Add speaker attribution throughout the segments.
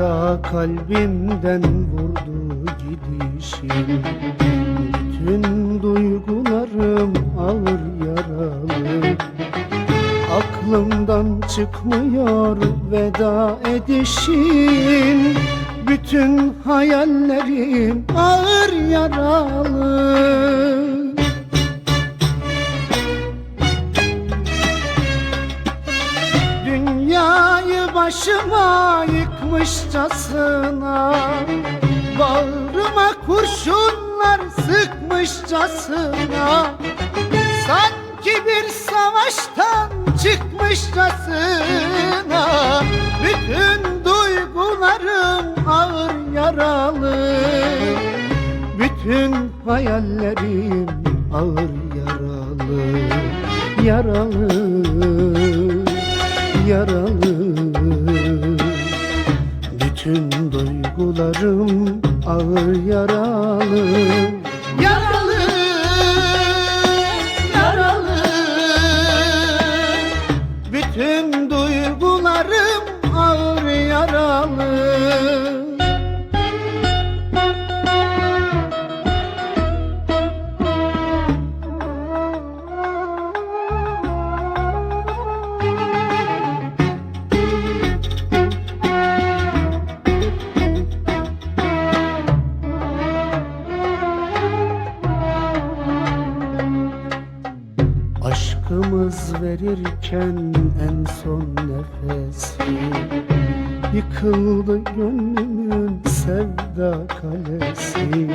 Speaker 1: Ta kalbimden vurdu gidişin Bütün duygularım ağır yaralı. Aklımdan çıkmıyor veda edişin. Bütün hayallerim ağır yaralı. Dünyayı başıma yıkmışçasına Bağrıma kurşunlar sıkmışçasına. Sanki bir savaştan çıkmışçasına. Bütün duygularım ağır yaralı. Bütün hayallerim ağır yaralı. Yaralı yaralı Bütün duygularım ağır yaralı Aşkımız verirken en son nefesi. Yıkıldı gönlümün sevda kalesi.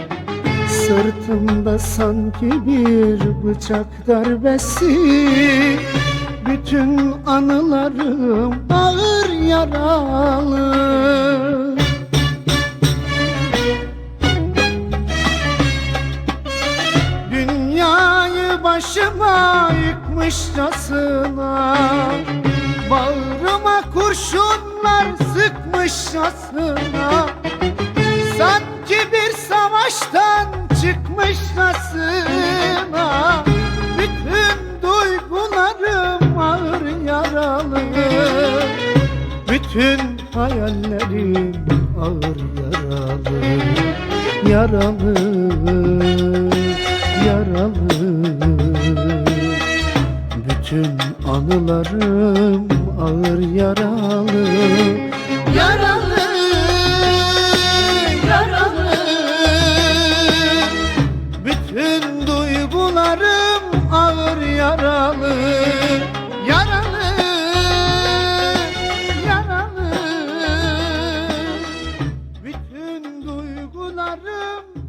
Speaker 1: Sırtımda sanki bir bıçak darbesi. Bütün anılarım ağır yaralı. Dünyayı başıma yıkmışçasına Bağrıma kurşunlar sıkmışçasına Sanki bir savaştan çıkmışçasına Bütün duygularım ağır yaralı. Bütün hayallerim ağır Yaralı, yaralı Bütün anılarım ağır yaralı. Yaralı, yaralı. Bütün duygularım ağır yaralı. Yaralı, yaralı. Bütün duygularım